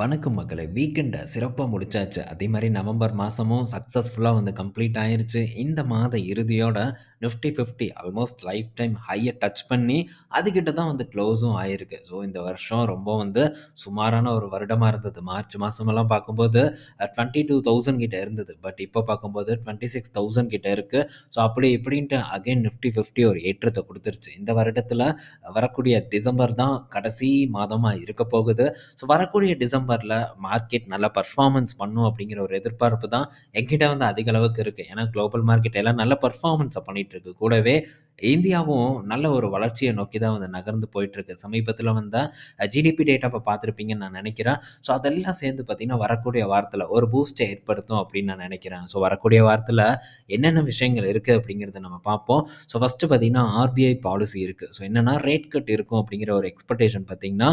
வணக்கம் மக்களை வீக்கெண்டை சிறப்பாக முடிச்சாச்சு. அதே மாதிரி நவம்பர் மாதமும் சக்ஸஸ்ஃபுல்லாக வந்து கம்ப்ளீட் ஆயிருச்சு. இந்த மாத இறுதியோட நிஃப்டி 50 ஆல்மோஸ்ட் லைஃப் டைம் ஹையை டச் பண்ணி, அதுக்கிட்ட தான் வந்து க்ளோஸும் ஆயிருக்கு. ஸோ இந்த வருஷம் ரொம்ப வந்து சுமாரான ஒரு வருடமாக இருந்தது. மார்ச் மாதமெல்லாம் பார்க்கும்போது டுவெண்ட்டி டூ தௌசண்ட் கிட்டே இருந்தது. பட் இப்போ பார்க்கும்போது ட்வெண்ட்டி சிக்ஸ் தௌசண்ட் கிட்டே இருக்குது ஸோ அப்படி இப்படின்ட்டு அகைன் நிஃப்டி 50 ஒரு ஏற்றத்தை கொடுத்துருச்சு இந்த வருடத்தில் வரக்கூடிய டிசம்பர் தான் கடைசி மாதமாக இருக்க போகுது. ஸோ வரக்கூடிய டிசம்பரில் மார்க்கெட் நல்லா பர்ஃபார்மன்ஸ் பண்ணும் அப்படிங்கிற ஒரு எதிர்பார்ப்பு தான் எங்கிட்ட வந்து அதிக அளவுக்கு இருக்குது ஏன்னா குளோபல் மார்க்கெட் எல்லாம் நல்ல பர்ஃபார்மன்ஸை பண்ணிகிட்டு இருக்கு. கூடவே இந்தியாவும் நல்ல ஒரு வளர்ச்சியை நோக்கி தான் வந்து நகர்ந்து போயிட்டுருக்கு. சமீபத்தில் வந்தால் ஜிடிபி டேட்டாவை பார்த்துருப்பீங்கன்னு நான் நினைக்கிறேன் ஸோ அதெல்லாம் சேர்ந்து பார்த்தீங்கன்னா, வரக்கூடிய வாரத்தில் ஒரு பூஸ்ட்டை ஏற்படுத்தும் அப்படின்னு நான் நினைக்கிறேன் ஸோ வரக்கூடிய வாரத்தில் என்னென்ன விஷயங்கள் இருக்குது அப்படிங்கிறத நம்ம பார்ப்போம். ஸோ ஃபர்ஸ்ட்டு பார்த்தீங்கன்னா, ஆர்பிஐ பாலிசி இருக்குது ஸோ என்னென்னா ரேட் கட் இருக்கும் அப்படிங்கிற ஒரு எக்ஸ்பெக்டேஷன் பார்த்தீங்கன்னா,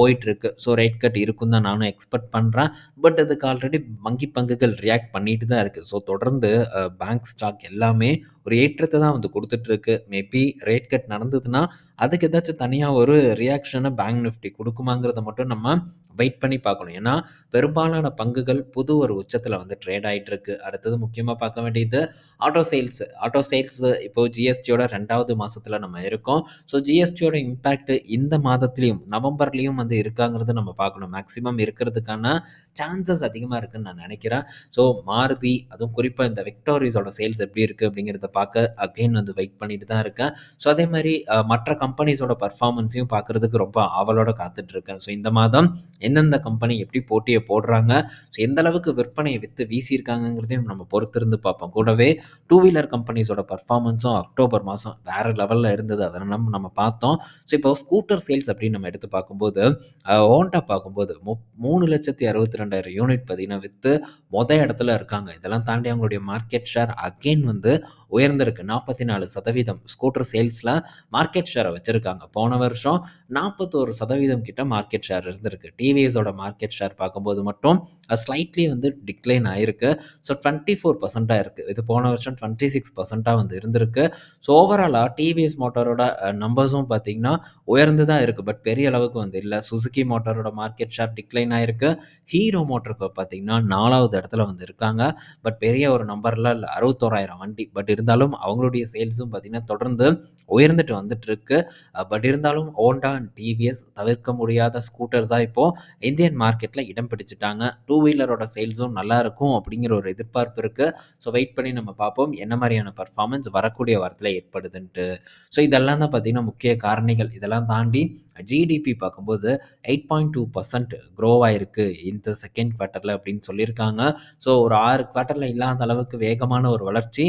போயிட்டுருக்கு. ஸோ ரேட் கட் இருக்குன்னு தான் நானும் எக்ஸ்பெக்ட் பண்ணுறேன் பட் அதுக்கு ஆல்ரெடி வங்கி பங்குகள் ரியாக்ட் பண்ணிட்டு தான் இருக்குது ஸோ தொடர்ந்து பேங்க் ஸ்டாக் எல்லாமே ஒரு ஏற்றத்தை தான் வந்து கொடுத்துட்ருக்கு மேபி ரேட் கட் நடந்ததுன்னா, அதுக்கு ஏதாச்சும் தனியாக ஒரு ரியாக்ஷனை பேங்க் நிஃப்டி கொடுக்குமாங்கிறத மட்டும் நம்ம வெயிட் பண்ணி பார்க்கணும். ஏன்னா, பெரும்பாலான பங்குகள் புது ஒரு உச்சத்தில் வந்து ட்ரேட் ஆயிட்டுருக்கு. அடுத்தது முக்கியமாக பார்க்க வேண்டியது ஆட்டோ சேல்ஸ். ஆட்டோ சேல்ஸ் இப்போ ஜிஎஸ்டியோட ரெண்டாவது மாதத்தில் நம்ம இருக்கோம். ஸோ ஜிஎஸ்டியோட இம்பேக்ட் இந்த மாதத்துலேயும் நவம்பர்லேயும் வந்து இருக்காங்கிறது நம்ம பார்க்கணும். மேக்ஸிமம் இருக்கிறதுக்கான சான்சஸ் அதிகமாக இருக்குன்னு நான் நினைக்கிறேன் ஸோ மாருதி, அதுவும் குறிப்பாக இந்த விக்டோரிஸோட சேல்ஸ் எப்படி இருக்குது அப்படிங்கிறத பார்க்க அகைன் வந்து வெயிட் பண்ணிட்டு தான் இருக்கேன். ஸோ அதே மாதிரி மற்ற கம்பெனிஸோட பர்ஃபார்மன்ஸையும் பார்க்கறதுக்கு ரொம்ப ஆவலோட காத்துட்ருக்கேன். ஸோ இந்த மாதம் எந்தெந்த கம்பெனி எப்படி போட்டியை போடுறாங்க, ஸோ எந்த அளவுக்கு விற்பனையை விற்று வீசியிருக்காங்கங்கிறதையும் நம்ம பொறுத்திருந்து பார்ப்போம். கூடவே டூ வீலர் கம்பெனிஸோட பர்ஃபார்மன்ஸும் அக்டோபர் மாதம் வேற லெவலில் இருந்தது. அதெல்லாம் நம்ம நம்ம பார்த்தோம். ஸோ இப்போ ஸ்கூட்டர் சேல்ஸ் அப்படின்னு நம்ம எடுத்து பார்க்கும்போது, ஓண்டா பார்க்கும்போது மு மூணு லட்சத்தி அறுபத்தி ரெண்டாயிரம் யூனிட் பார்த்தீங்கன்னா விற்று மொதல் இடத்துல இருக்காங்க. இதெல்லாம் தாண்டி அவங்களுடைய மார்க்கெட் ஷேர் அகெயின் வந்து உயர்ந்திருக்கு. 44% ஸ்கூட்டர் சேல்ஸில் மார்க்கெட் ஷேரை வச்சுருக்காங்க போன வருஷம் 41% கிட்ட மார்க்கெட் ஷேர் இருந்திருக்கு. டிவிஎஸோட மார்க்கெட் ஷேர் பார்க்கும்போது மட்டும் ஸ்லைட்லி வந்து டிக்ளைன் ஆயிருக்கு. ஸோ டுவெண்ட்டி ஃபோர் பர்சண்ட்டாக இருக்குது இது போன வருஷம் டுவெண்ட்டி சிக்ஸ் பர்சண்ட்டாக வந்து இருந்திருக்கு. ஸோ ஓவராலாக டிவிஎஸ் மோட்டாரோட நம்பர்ஸும் பார்த்தீங்கன்னா, உயர்ந்து தான் இருக்குது பட் பெரிய அளவுக்கு வந்து இல்லை சுசுகி மோட்டாரோட மார்க்கெட் ஷேர் டிக்ளைன் ஆகிருக்கு ஹீரோ மோட்டருக்கு பார்த்தீங்கன்னா, நாலாவது இடத்துல வந்து இருக்காங்க. பட் பெரிய ஒரு நம்பர்லாம் இல்லை அறுபத்தோராயிரம் வண்டி. பட் இருந்தாலும் அவங்களுடைய சேல்ஸும் பார்த்தீங்கன்னா, தொடர்ந்து உயர்ந்துட்டு வந்துட்டுருக்கு. பட் இருந்தாலும் ஹோண்டா அண்ட் டிவிஎஸ் தவிர்க்க முடியாத ஸ்கூட்டர்ஸாக இப்போது இந்தியன் மார்க்கெட்டில் இடம் பிடிச்சிட்டாங்க டூ வீலரோட சேல்ஸும் நல்லா இருக்கும் அப்படிங்கிற ஒரு எதிர்பார்ப்பு இருக்குது ஸோ வெயிட் பண்ணி நம்ம பார்ப்போம். என்ன மாதிரியான பர்ஃபார்மன்ஸ் வரக்கூடிய வாரத்தில் ஏற்படுதுன்ட்டு. ஸோ இதெல்லாம் தான் பார்த்தீங்கன்னா, முக்கிய காரணிகள். இதெல்லாம் தாண்டி ஜிடிபி பார்க்கும்போது 8.2% க்ரோ ஆயிருக்கு இந்த செகண்ட் குவார்ட்டரில் அப்படின்னு சொல்லியிருக்காங்க. ஸோ ஒரு ஆறு குவார்ட்டரில் இல்லாத அளவுக்கு வேகமான ஒரு வளர்ச்சி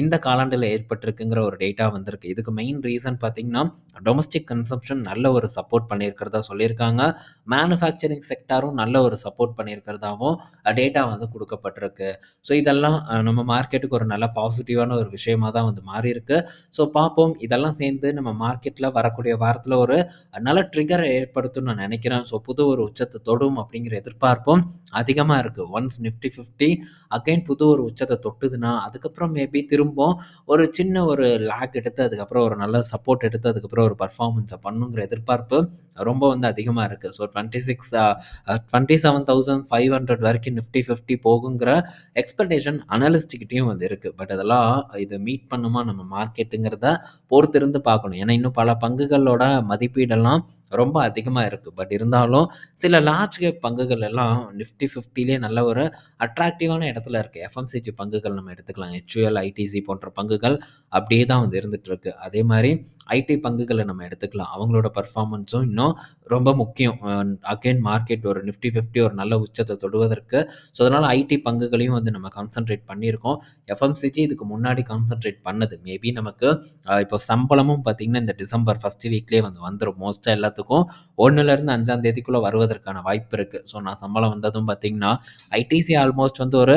இந்த காலாண்டில் ஏற்பட்டிருக்குங்கிற ஒரு டேட்டா வந்திருக்கு. இதுக்கு மெயின் ரீசன் பார்த்தீங்கன்னா, டொமஸ்டிக் கன்சம்ஷன் நல்ல ஒரு சப்போர்ட் பண்ணியிருக்கிறதா சொல்லியிருக்காங்க. மேனுஃபேக்சரிங் செக்டாரும் நல்ல ஒரு சப்போர்ட் பண்ணியிருக்கிறதாவும் டேட்டா வந்து கொடுக்கப்பட்டிருக்கு ஸோ இதெல்லாம் நம்ம மார்க்கெட்டுக்கு ஒரு நல்ல பாசிட்டிவான ஒரு விஷயமா தான் வந்து மாறியிருக்கு. ஸோ பார்ப்போம். இதெல்லாம் சேர்ந்து நம்ம மார்க்கெட்டில் வரக்கூடிய வாரத்தில் ஒரு நல்ல ட்ரிகரை ஏற்படுத்தும் நான் நினைக்கிறேன். ஸோ புது ஒரு உச்சத்தை தொடும் அப்படிங்கிற எதிர்பார்ப்பும் அதிகமாக இருக்குது ஒன்ஸ் நிஃப்டி 50 அகைன் புது ஒரு உச்சத்தை தொட்டுதுன்னா, அதுக்கப்புறம் மேபி திரும்பவும் ஒரு சின்ன ஒரு லேக் எடுத்து அதுக்கப்புறம் ஒரு நல்ல சப்போர்ட் எடுத்து அதுக்கப்புறம் ஒரு பர்ஃபார்மன்ஸை பண்ணுங்கிற எதிர்பார்ப்பு ரொம்ப வந்து அதிகமாக இருக்குது so twenty six twenty seven thousand five hundred வரைக்கும் நிஃப்டி 50 போகுங்கிற எக்ஸ்பெக்டேஷன் அனலிஸ்ட்கிட்டையும் வந்து இருக்குது பட் அதெல்லாம் இதை மீட் பண்ணுமா நம்ம மார்க்கெட்டுங்கிறத பொறுத்திருந்து பார்க்கணும். ஏன்னா இன்னும் பல பங்குகளோட மதிப்பீடெல்லாம் ரொம்ப அதிகமாக இருக்குது பட் இருந்தாலும் சில லார்ஜ் கேப் பங்குகள் எல்லாம் நிஃப்டி 50லயே நல்ல ஒரு அட்ராக்டிவான இடத்துல இருக்குது எஃப்எம்சிஜி பங்குகள் நம்ம எடுத்துக்கலாம். ஹெச்யூஎல், ஐடிசி போன்ற பங்குகள் அப்படியே தான் வந்து இருந்துகிட்ருக்கு அதே மாதிரி ஐடி பங்குகளை நம்ம எடுத்துக்கலாம். அவங்களோட பர்ஃபார்மன்ஸும் இன்னும் ரொம்ப முக்கியம். அகெயின் அகைன் மார்க்கெட் ஒரு நிஃப்டி 50 ஒரு நல்ல உச்சத்தை தொடுவதற்கு. ஸோ அதனால் ஐடி பங்குகளையும் வந்து நம்ம கான்சென்ட்ரேட் பண்ணியிருக்கோம். எஃப்எம்சிஜி இதுக்கு முன்னாடி கான்சென்ட்ரேட் பண்ணது. மேபி நமக்கு இப்போ சம்பளமும் பார்த்திங்கன்னா இந்த டிசம்பர் ஃபஸ்ட் வீக்லேயே வந்து வந்துடும் மோஸ்ட்டாக எல்லாத்துக்கும் ஒன்றுலேருந்து அஞ்சாம் தேதிக்குள்ளே வருவதற்கான வாய்ப்பு இருக்குது ஸோ நான் சம்பளம் வந்ததும் பார்த்தீங்கன்னா, ஐடிசி ஆல்மோஸ்ட் வந்து ஒரு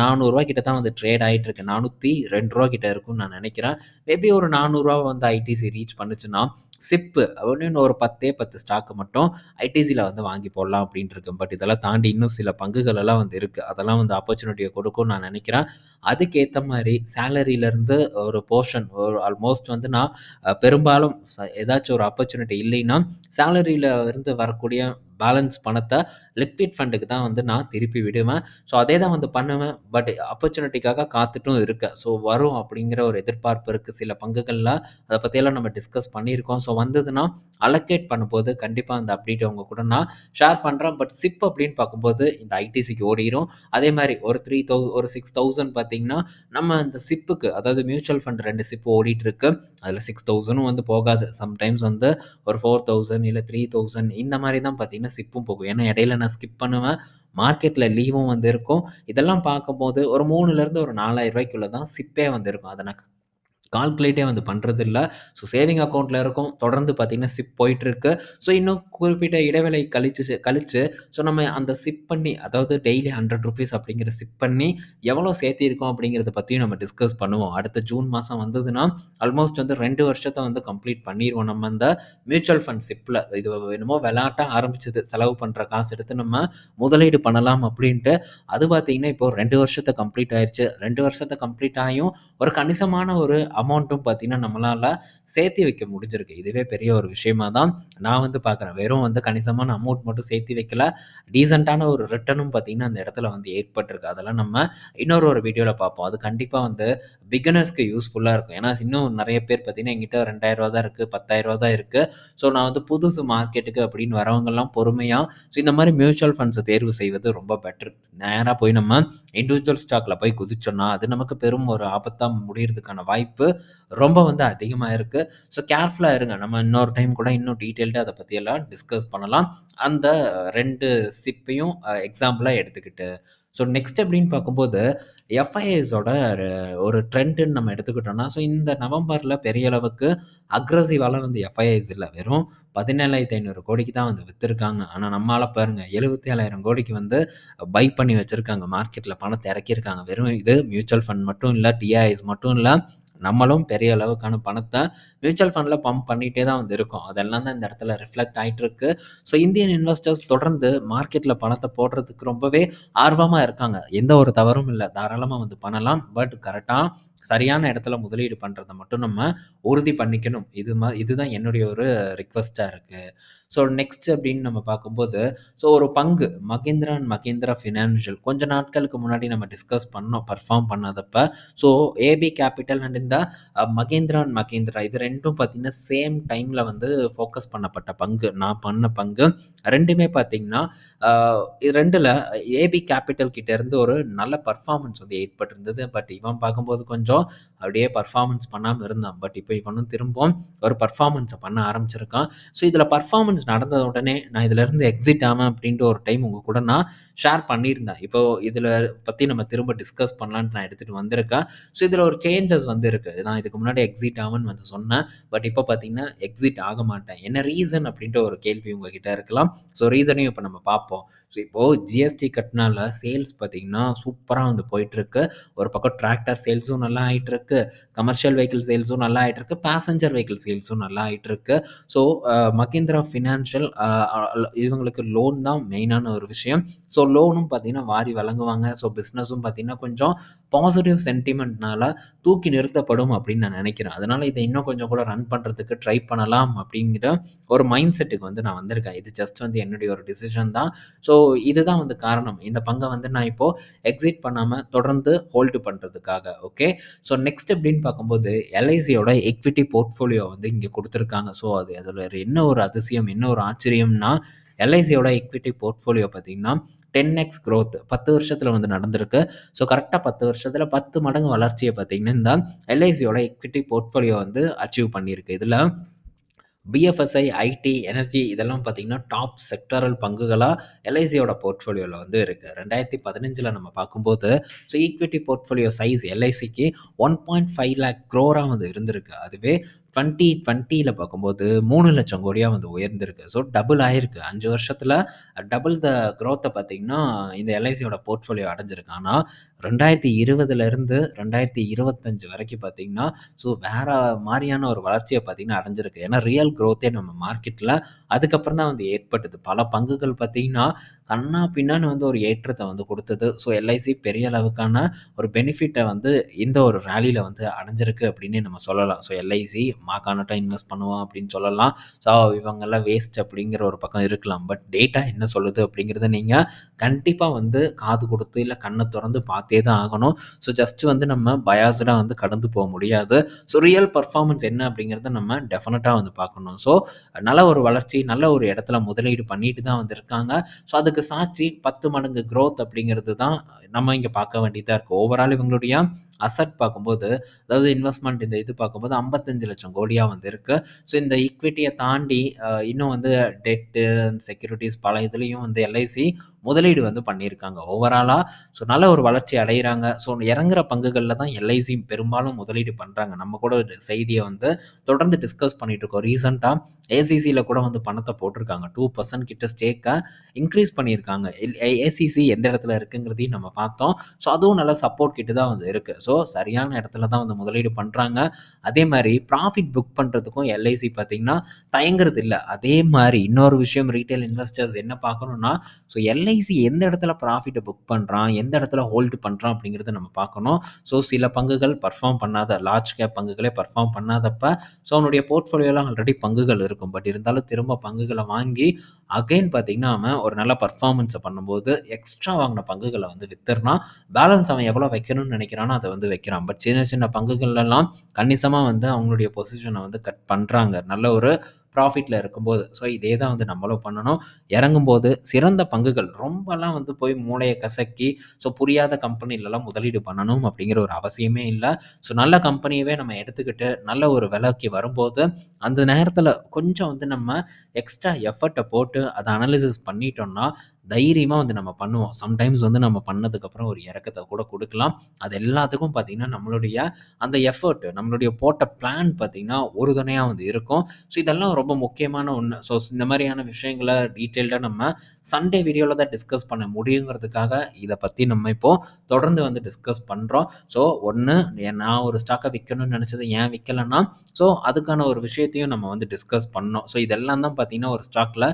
நானூறுரூவா கிட்ட தான் வந்து ட்ரேட் ஆகிட்டுருக்கு நானூற்றி ரெண்டு ரூபா கிட்ட இருக்கும்னு நான் நினைக்கிறேன் மேபி ஒரு நானூறுரூவா வந்து ஐடிசி ரீச் பண்ணுச்சுன்னா, சிப்பு அப்படின்னு ஒரு 10 10 ஸ்டாக் மட்டும். ஐடிசியில் வந்து வாங்கி போடலாம் அப்படின்ட்டு இருக்கேன். பட் இதெல்லாம் தாண்டி இன்னும் சில பங்குகள் எல்லாம் வந்து இருக்குது அதெல்லாம் வந்து ஆப்பர்ச்சுனிட்டியை கொடுக்கும் நான் நினைக்கிறேன். அதுக்கேற்ற மாதிரி சேலரியிலேருந்து ஒரு போர்ஷன் ஒரு ஆல்மோஸ்ட் வந்து நான் பெரும்பாலும் ஏதாச்சும் ஒரு ஆப்பர்ச்சுனிட்டி இல்லைன்னா, சேலரியில் இருந்து வரக்கூடிய பேலன்ஸ் பணத்தை லிக்விட் ஃபண்டுக்கு தான் வந்து நான் திருப்பி விடுவேன். ஸோ அதே தான் வந்து பண்ணுவேன். பட் ஆப்பர்ச்சுனிட்டிக்காக காத்துட்டும் இருக்கேன். ஸோ வரும் அப்படிங்கிற ஒரு எதிர்பார்ப்பு இருக்குது சில பங்குகளில் அதை பற்றியெல்லாம் நம்ம டிஸ்கஸ் பண்ணியிருக்கோம். ஸோ வந்ததுன்னா அலோகேட் பண்ணும்போது கண்டிப்பாக அந்த அப்டேட் அவங்க கூட நான் ஷேர் பண்ணுறேன் பட் சிப் அப்படின்னு பார்க்கும்போது இந்த ஐடிசிக்கு ஓடிரும். அதே மாதிரி ஒரு த்ரீ தௌ ஒரு 6000 பார்த்தீங்கன்னா, நம்ம அந்த சிப்புக்கு அதாவது மியூச்சுவல் ஃபண்ட் ரெண்டு சிப்பு ஓடிட்டு இருக்கு. அதில 6000ம் வந்து போகாது. சம்டைம்ஸ் வந்து ஒரு ஃபோர் தௌசண்ட் இல்லை த்ரீ தௌசண்ட் இந்த மாதிரி தான் பார்த்தீங்கன்னா சிப்பும் போகும். ஏன்னா இடையில நான் ஸ்கிப் பண்ணுவேன். மார்க்கெட்டில் லீவும் வந்து இருக்கும். இதெல்லாம் பார்க்கும்போது ஒரு மூணுலேருந்து ஒரு நாலாயிரம் ரூபாய்க்குள்ளே தான் சிப்பே வந்து இருக்கும். நான் கால்குலேட்டே வந்து பண்ணுறதில்ல ஸோ சேவிங் அக்கௌண்ட்டில் இருக்கும். தொடர்ந்து பார்த்தீங்கன்னா சிப் போயிட்டுருக்கு. ஸோ இன்னும் குறிப்பிட்ட இடைவேளை கழிச்சு கழிச்சு ஸோ நம்ம அந்த சிப் பண்ணி அதாவது டெய்லி ஹண்ட்ரட் ருபீஸ் அப்படிங்கிற சிப் பண்ணி எவ்வளோ சேர்த்திருக்கோம் அப்படிங்கிறத பற்றியும் நம்ம டிஸ்கஸ் பண்ணுவோம். அடுத்த ஜூன் மாதம் வந்ததுன்னா, ஆல்மோஸ்ட் வந்து ரெண்டு வருஷத்தை வந்து கம்ப்ளீட் பண்ணிடுவோம் நம்ம அந்த மியூச்சுவல் ஃபண்ட் சிப்பில் இது என்னமோ விளையாட்டா ஆரம்பிச்சது. செலவு பண்ணுற காசு எடுத்து நம்ம முதலீடு பண்ணலாம் அப்படின்ட்டு. அது பார்த்தீங்கன்னா, இப்போ ரெண்டு வருஷத்தை கம்ப்ளீட் ஆயிடுச்சு ரெண்டு வருஷத்தை கம்ப்ளீட் ஆகியும் ஒரு கணிசமான ஒரு அமௌண்ட்டும் பார்த்தீங்கன்னா, நம்மளால் சேர்த்து வைக்க முடிஞ்சிருக்கு. இதுவே பெரிய ஒரு விஷயமா தான் நான் வந்து பார்க்குறேன். வெறும் வந்து கணிசமான அமௌண்ட் மட்டும் சேர்த்தி வைக்கல. டீசெண்டான ஒரு ரிட்டர்னும் பார்த்தீங்கன்னா, அந்த இடத்துல வந்து ஏற்பட்டிருக்கு. அதெல்லாம் நம்ம இன்னொரு ஒரு வீடியோவில் பார்ப்போம். அது கண்டிப்பாக வந்து பிகினர்ஸ்க்கு யூஸ்ஃபுல்லாக இருக்கும். ஏன்னா இன்னும் நிறைய பேர் பார்த்தீங்கன்னா, எங்கிட்ட ரூ. 2000 தான் இருக்குது பத்தாயிரரூவா தான் இருக்குது ஸோ நான் வந்து புதுசு மார்க்கெட்டுக்கு அப்படின்னு வரவங்கெல்லாம் பொறுமையாக ஸோ இந்த மாதிரி மியூச்சுவல் ஃபண்ட்ஸை தேர்வு செய்வது ரொம்ப பெட்டர். நேராக போய் நம்ம இண்டிவிஜுவல் ஸ்டாக்கில் போய் குதிச்சோம்னா, அது நமக்கு பெரும் ஒரு ஆபத்தாக முடியறதுக்கான வாய்ப்பு ரொம்ப வந்து அதிகமாக இருக்குது ஸோ கேர்ஃபுல்லாக இருங்க. நம்ம இன்னொரு டைம் கூட இன்னும் டீட்டெயில்டாக அதை பற்றியெல்லாம் டிஸ்கஸ் பண்ணலாம். அந்த ரெண்டு சிப்பையும் எக்ஸாம்பிளாக எடுத்துக்கிட்டு. ஸோ நெக்ஸ்ட் அப்படின்னு பார்க்கும்போது, எஃப்ஐஐஸோட ஒரு ட்ரெண்டுன்னு நம்ம எடுத்துக்கிட்டோம்னா, ஸோ இந்த நவம்பரில் பெரிய அளவுக்கு அக்ரஸிவாலாம் வந்து எஃப்ஐஎஸ் இல்லை வெறும் 17,500 கோடிக்கு தான் வந்து விற்றுருக்காங்க ஆனால் நம்மளால் பாருங்கள் எழுபத்தி ஏழாயிரம் கோடிக்கு வந்து பை பண்ணி வச்சுருக்காங்க மார்க்கெட்டில் பணத்தை இறக்கியிருக்காங்க. வெறும் இது மியூச்சுவல் ஃபண்ட் மட்டும் இல்லை டிஐஎஸ் மட்டும் இல்லை நம்மளும் பெரிய அளவுக்கான பணத்தை மியூச்சுவல் ஃபண்டில் பம்ப் பண்ணிகிட்டே தான் வந்து இருக்கோம். அதெல்லாம் தான் இந்த இடத்துல ரிஃப்ளெக்ட் ஆயிட்டிருக்கு. ஸோ இந்தியன் இன்வெஸ்டர்ஸ் தொடர்ந்து மார்க்கெட்டில் பணத்தை போடுறதுக்கு ரொம்பவே ஆர்வமாக இருக்காங்க. எந்த ஒரு தவறும் இல்லை தாராளமாக வந்து பண்ணலாம். பட் கரெக்டாக சரியான இடத்துல முதலீடு பண்ணுறதை மட்டும் நம்ம உறுதி பண்ணிக்கணும். இது மா இதுதான் என்னுடைய ஒரு ரிக்வஸ்ட்டாக இருக்குது ஸோ நெக்ஸ்ட் அப்படின்னு நம்ம பார்க்கும்போது, ஸோ ஒரு பங்கு மகேந்திரா அண்ட் மகேந்திரா ஃபினான்ஷியல் கொஞ்ச நாட்களுக்கு முன்னாடி நம்ம டிஸ்கஸ் பண்ணோம். Perform பண்ணாதப்ப. So A B capital and இந்த மகேந்திரா அண்ட் மகேந்திரா இது ரெண்டும் பார்த்தீங்கன்னா, சேம் டைமில் வந்து ஃபோக்கஸ் பண்ணப்பட்ட பங்கு. நான் பண்ண பங்கு. ரெண்டுமே பார்த்தீங்கன்னா, இது ரெண்டில் ஏபி கேப்பிட்டல் கிட்டேருந்து ஒரு நல்ல பர்ஃபார்மன்ஸ் வந்து ஏற்பட்டிருந்தது. பட் இவன் பார்க்கும்போது கொஞ்சம் அப்படியே பர்ஃபார்மன்ஸ் பண்ணாமல் இருந்தான். பட் இப்போ இவனும் திரும்பவும் ஒரு பர்ஃபார்மன்ஸை பண்ண ஆரம்பிச்சிருக்கான். ஸோ இதில் பர்ஃபார்மன்ஸ் நடந்த உடனே நான் இதிலேருந்து எக்ஸிட் ஆமாம் அப்படின்ட்டு ஒரு டைம் உங்கள் கூட நான் ஷேர் பண்ணியிருந்தேன். இப்போ இதில் பற்றி நம்ம திரும்ப டிஸ்கஸ் பண்ணலான்ட்டு நான் எடுத்துகிட்டு வந்திருக்கேன். ஸோ இதில் ஒரு சேஞ்சஸ் வந்துருக்கு நான் இதுக்கு முன்னாடி எக்ஸிட் ஆகும்னு வந்து சொன்னேன். பட் இப்போ பார்த்தீங்கன்னா, எக்ஸிட் ஆக மாட்டேன். என்ன ரீசன் அப்படின்ட்டு ஒரு கேள்வி உங்ககிட்ட இருக்கலாம். ஸோ ரீசனையும் இப்போ நம்ம பார்ப்போம். ஸோ இப்போது ஜிஎஸ்டி கட்டினால சேல்ஸ் பார்த்தீங்கன்னா, சூப்பராக வந்து போயிட்டுருக்கு. ஒரு பக்கம் டிராக்டர் சேல்ஸும் நல்லா ஆகிட்டுருக்கு கமர்ஷியல் வெஹிக்கிள் சேல்ஸும் நல்லா ஆகிட்டுருக்கு பேசஞ்சர் வெஹிக்கிள் சேல்ஸும் நல்லா ஆகிட்டுருக்கு ஸோ மகேந்திரா ஃபினான்ஸ் ஃபினான்ஷியல் இவங்களுக்கு லோன் தான் மெயினான ஒரு விஷயம். ஸோ லோனும் பார்த்தீங்கன்னா, வாரி வழங்குவாங்க. ஸோ பிஸ்னஸும் பார்த்தீங்கன்னா, கொஞ்சம் பாசிட்டிவ் சென்டிமெண்ட்னால தூக்கி நிறுத்தப்படும் அப்படின்னு நான் நினைக்கிறேன். அதனால் இதை இன்னும் கொஞ்சம் கூட ரன் பண்ணுறதுக்கு ட்ரை பண்ணலாம் அப்படிங்கிற ஒரு மைண்ட் செட்டுக்கு வந்து நான் வந்திருக்கேன். இது ஜஸ்ட் வந்து என்னுடைய ஒரு டிசிஷன் தான். ஸோ இதுதான் வந்து காரணம். இந்த பங்கை வந்து நான் இப்போது எக்ஸிட் பண்ணாமல் தொடர்ந்து ஹோல்டு பண்ணுறதுக்காக ஓகே. ஸோ நெக்ஸ்ட் அப்படின்னு பார்க்கும்போது, எல்ஐசியோட எக்விட்டி போர்ட்ஃபோலியோ வந்து இங்கே கொடுத்துருக்காங்க ஸோ அது அதில் என்ன ஒரு அதிசயம், என்ன ஒரு ஆச்சரியம்னா, எல்ஐசியோட எக்விட்டி போர்ட்ஃபோலியோ பார்த்தீங்கன்னா, டென் எக்ஸ் க்ரோத் பத்து வருஷத்தில் வந்து நடந்திருக்கு. ஸோ கரெக்டாக பத்து வருஷத்தில் பத்து மடங்கு வளர்ச்சியை பார்த்தீங்கன்னா, இந்த எல்ஐசியோட எக்விட்டி போர்ட்ஃபோலியோ வந்து அச்சீவ் பண்ணியிருக்கு. இதில் பிஎஃப்எஸ்ஐ, ஐடி, எனர்ஜி இதெல்லாம் பார்த்தீங்கன்னா, டாப் செக்டாரல் பங்குகளாக எல்ஐசியோட போர்ட்ஃபோலியோவில் வந்து இருக்குது ரெண்டாயிரத்தி பதினஞ்சில் நம்ம பார்க்கும்போது, ஸோ ஈக்விட்டி போர்ட்ஃபோலியோ சைஸ் எல்ஐசிக்கு 1.5 லேக் க்ரோராக வந்து இருந்திருக்கு. அதுவே 2020ல பார்க்கும்போது மூணு லட்சம் கோடியாக வந்து உயர்ந்திருக்கு. ஸோ டபுள் ஆகிருக்கு அஞ்சு வருஷத்தில் டபுள் த க்ரோத்தை பார்த்தீங்கன்னா, இந்த எல்ஐசியோட போர்ட்ஃபோலியோ அடைஞ்சிருக்கு. ஆனா ரெண்டாயிரத்தி இருபதுலேருந்து ரெண்டாயிரத்தி இருபத்தஞ்சு வரைக்கும் பார்த்தீங்கன்னா, ஸோ வேறு மாதிரியான ஒரு வளர்ச்சியை பார்த்தீங்கன்னா அடைஞ்சிருக்கு. ஏன்னா ரியல் க்ரோத்தே நம்ம மார்க்கெட்டில் அதுக்கப்புறம் தான் வந்து ஏற்பட்டது. பல பங்குகள் பார்த்தீங்கன்னா, கண்ணா பின்னான்னு வந்து ஒரு ஏற்றத்தை வந்து கொடுத்தது ஸோ எல்ஐசி பெரிய அளவுக்கான ஒரு பெனிஃபிட்டை வந்து இந்த ஒரு ரேலியில் வந்து அடைஞ்சிருக்கு அப்படின்னு நம்ம சொல்லலாம். ஸோ எல்ஐசி மாக்கானட்டா இன்வெஸ்ட் பண்ணுவான் அப்படின்னு சொல்லலாம். ஸோ இவங்கெல்லாம் வேஸ்ட் அப்படிங்கிற ஒரு பக்கம் இருக்கலாம். பட் டேட்டா என்ன சொல்லுது அப்படிங்கிறத நீங்கள் கண்டிப்பாக வந்து காது கொடுத்து இல்லை கண்ணை திறந்து பார்த்தே தான் ஆகணும். ஸோ ஜஸ்ட் வந்து நம்ம பயாஸ்டாக வந்து கடந்து போக முடியாது. ஸோ ரியல் பர்ஃபார்மன்ஸ் என்ன அப்படிங்கிறத நம்ம டெஃபினட்டாக வந்து பார்க்கணும். ஸோ நல்ல ஒரு வளர்ச்சி, நல்ல ஒரு இடத்துல முதலீடு பண்ணிட்டு தான் வந்திருக்காங்க ஸோ அதுக்கு சாட்சி 10 மடங்கு க்ரோத் அப்படிங்கிறது தான் நம்ம இங்கே பார்க்க வேண்டியதாக இருக்குது ஓவரால் இவங்களுடைய அசட் பார்க்கும்போது, அதாவது இன்வெஸ்ட்மெண்ட் இந்த இது பார்க்கும்போது 55,00,000 கோடியாக வந்து இருக்குது ஸோ இந்த ஈக்விட்டியை தாண்டி இன்னும் வந்து டெட்டு, செக்யூரிட்டிஸ் பல இதுலேயும் வந்து எல்ஐசி முதலீடு வந்து பண்ணியிருக்காங்க. ஓவராலாக ஸோ நல்ல ஒரு வளர்ச்சி அடைகிறாங்க ஸோ இறங்குற பங்குகளில் தான் எல்ஐசியும் பெரும்பாலும் முதலீடு பண்ணுறாங்க நம்ம கூட ஒரு வந்து தொடர்ந்து டிஸ்கஸ் பண்ணிட்டு இருக்கோம். ரீசெண்டாக ஏசிசியில் கூட வந்து பணத்தை போட்டிருக்காங்க. டூ பர்சன்ட் கிட்ட ஸ்டேக்கை இன்க்ரீஸ் பண்ணியிருக்காங்க. எல் ஏசிசி எந்த இடத்துல இருக்குங்கிறதையும் நம்ம பார்த்தோம். ஸோ அதுவும் நல்ல சப்போர்ட் கிட்ட தான் வந்து இருக்குது ஸோ சரியான இடத்துல தான் வந்து முதலீடு பண்ணுறாங்க அதே மாதிரி ப்ராஃபிட் புக் பண்ணுறதுக்கும் எல்ஐசி பார்த்தீங்கன்னா, தயங்குறது இல்லை அதே மாதிரி இன்னொரு விஷயம் ரீட்டைல் இன்வெஸ்டர்ஸ் என்ன பார்க்கணும்னா, ஸோ எல்ஐசி எந்த இடத்துல ப்ராஃபிட்டை புக் பண்ணுறான் எந்த இடத்துல ஹோல்டு பண்ணுறான் அப்படிங்கிறத நம்ம பார்க்கணும். ஸோ சில பங்குகள் பர்ஃபார்ம் பண்ணாத லார்ஜ் கேப் பங்குகளே பர்ஃபார்ம் பண்ணாதப்ப, ஸோ அவனுடைய போர்ட்ஃபோலியோலாம் ஆல்ரெடி பங்குகள் இருக்கும். பட் இருந்தாலும் திரும்ப பங்குகளை வாங்கி அகைன் பார்த்தீங்கன்னா, அவன் ஒரு நல்ல பர்ஃபார்மன்ஸை பண்ணும்போது எக்ஸ்ட்ரா வாங்கின பங்குகளை வந்து வித்துறனா பேலன்ஸ் அவன் எவ்வளோ வைக்கணும்னு நினைக்கிறானோ அதை வந்து வைக்கிறான். பட் சின்ன சின்ன பங்குகள்லாம் கணிசமாக வந்து அவங்களுடைய பொசிஷனை வந்து கட் பண்ணுறாங்க நல்ல ஒரு ப்ராஃபிட்டில் இருக்கும்போது. ஸோ இதே தான் வந்து நம்மளும் பண்ணணும். இறங்கும்போது சிறந்த பங்குகள் ரொம்பலாம் வந்து போய் மூளையை கசக்கி, ஸோ புரியாத கம்பெனிலலாம் முதலீடு பண்ணணும் அப்படிங்கிற ஒரு அவசியமே இல்லை ஸோ நல்ல கம்பெனியவே நம்ம எடுத்துக்கிட்டு நல்ல ஒரு விலைக்கு வரும்போது, அந்த நேரத்தில் கொஞ்சம் வந்து நம்ம எக்ஸ்ட்ரா எஃபர்ட்டை போட்டு அதை அனலிசிஸ் பண்ணிட்டோம்னா, தைரியமாக வந்து நம்ம பண்ணுவோம். சம்டைம்ஸ் வந்து நம்ம பண்ணதுக்கப்புறம் ஒரு இறக்கத்தை கூட கொடுக்கலாம் அது எல்லாத்துக்கும் பார்த்தீங்கன்னா, நம்மளுடைய அந்த எஃபர்ட் நம்மளுடைய போட்ட பிளான் பார்த்திங்கன்னா ஒரு துணையாக வந்து இருக்கும். ஸோ இதெல்லாம் ரொம்ப முக்கியமான ஒன்று ஸோ இந்த மாதிரியான விஷயங்கள டீட்டெயில்டாக நம்ம சண்டே வீடியோவில் தான் டிஸ்கஸ் பண்ண முடியுங்கிறதுக்காக, இதை பற்றி நம்ம இப்போது தொடர்ந்து வந்து டிஸ்கஸ் பண்ணுறோம் ஸோ ஒன்று நான் ஒரு ஸ்டாக்கை விற்கணும்னு நினச்சது ஏன் விற்கலைன்னா ஸோ அதுக்கான ஒரு விஷயத்தையும் நம்ம வந்து டிஸ்கஸ் பண்ணோம். ஸோ இதெல்லாம் தான் பார்த்தீங்கன்னா, ஒரு ஸ்டாக்ல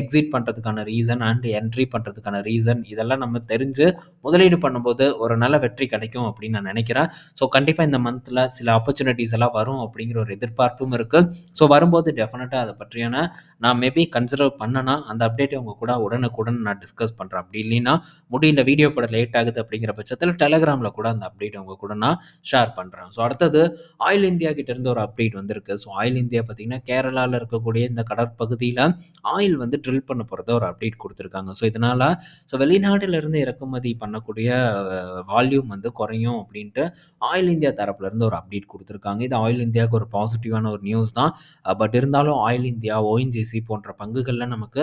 எக்ஸிட் பண்ணுறதுக்கான ரீசன் அண்ட் என்ட்ரி பண்ணுறதுக்கான ரீசன் இதெல்லாம் நம்ம தெரிஞ்சு முதலீடு பண்ணும்போது ஒரு நல்ல வெற்றி கிடைக்கும் அப்படின்னு நான் நினைக்கிறேன். ஸோ கண்டிப்பாக இந்த மந்தில் சில ஆப்பர்ச்சுனிட்டீஸ் எல்லாம் வரும் அப்படிங்கிற ஒரு எதிர்பார்ப்பும் இருக்குது ஸோ வரும்போது டெஃபினட்டாக அதை பற்றியான நான் மேபி கன்சிடர் பண்ணனா, அந்த அப்டேட்டை உங்கள் கூட உடனுக்குடன் நான் டிஸ்கஸ் பண்ணுறேன் அப்படி இல்லைன்னா, முடியல வீடியோ போட லேட் ஆகுது அப்படிங்கிற பட்சத்தில் டெலகிராமில் கூட அந்த அப்டேட் உங்கள் கூட நான் ஷேர் பண்ணுறேன் ஸோ அடுத்தது ஆயில் இந்தியா கிட்டேருந்து ஒரு அப்டேட் வந்திருக்கு. ஸோ ஆயில் இந்தியா பார்த்தீங்கன்னா, கேரளாவில் இருக்கக்கூடிய இந்த கடற்பகுதியில் ஆயில் வந்து ட்ரில் பண்ண போகிறத ஒரு அப்டேட் கொடுத்துருக்காங்க ஸோ இதனால ஸோ வெளிநாட்டிலிருந்து இறக்குமதி பண்ணக்கூடிய வால்யூம் வந்து குறையும் அப்படின்ட்டு ஆயில் இந்தியா தரப்புலேருந்து ஒரு அப்டேட் கொடுத்துருக்காங்க இது ஆயில் இந்தியாவுக்கு ஒரு பாசிட்டிவான ஒரு நியூஸ் தான். பட் இருந்தாலும் ஆயில் இந்தியா, ஓஎன்ஜிசி போன்ற பங்குகளில் நமக்கு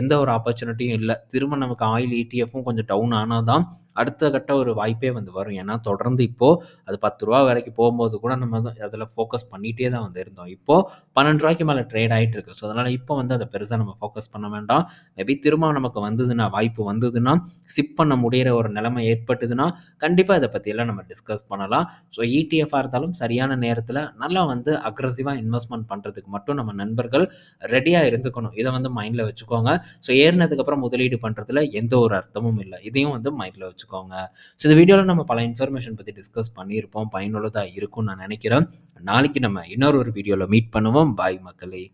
எந்த ஒரு ஆப்பர்ச்சுனிட்டியும் இல்லை திரும்ப நமக்கு ஆயில் இடிஎஃப்பும் கொஞ்சம் டவுன் ஆனால் தான், அடுத்த கட்ட ஒரு வாய்ப்பே வந்து வரும். ஏன்னா தொடர்ந்து இப்போது அது பத்து ரூபா வரைக்கும் போகும்போது கூட நம்ம வந்து ஃபோக்கஸ் பண்ணிகிட்டே தான் வந்து இருந்தோம். இப்போது பன்னெண்டு ரூபாய்க்கு மேலே ட்ரேட் ஆகிட்டு இருக்கு. ஸோ அதனால் இப்போ வந்து அதை பெருசாக நம்ம ஃபோக்கஸ் பண்ண வேண்டாம். மேபி திரும்ப நமக்கு வந்ததுன்னா வாய்ப்பு வந்ததுன்னா, சிப் பண்ண முடியிற ஒரு நிலைமை ஏற்பட்டுதுன்னா கண்டிப்பாக இதை பற்றியெல்லாம் நம்ம டிஸ்கஸ் பண்ணலாம். ஸோ இடிஎஃப்பா இருந்தாலும் சரியான நேரத்தில் நல்லா வந்து அக்ரஸிவாக இன்வெஸ்ட்மெண்ட் பண்ணுறதுக்கு மட்டும் நம்ம நண்பர்கள் ரெடியாக இருந்துக்கணும். இதை வந்து மைண்டில் வச்சுக்கோங்க. ஸோ ஏறினதுக்கப்புறம் முதலீடு பண்றதுல எந்த ஒரு அர்த்தமும் இல்லை இதையும் வந்து மைண்ட்ல வச்சுக்கோங்க. ஸோ இந்த வீடியோல நம்ம பல இன்ஃபர்மேஷன் பத்தி டிஸ்கஸ் பண்ணியிருப்போம். பயனுள்ளதாக இருக்கும்னு நான் நினைக்கிறேன் நாளைக்கு நம்ம இன்னொரு ஒரு வீடியோவில் மீட் பண்ணுவோம். பாய் மக்களே!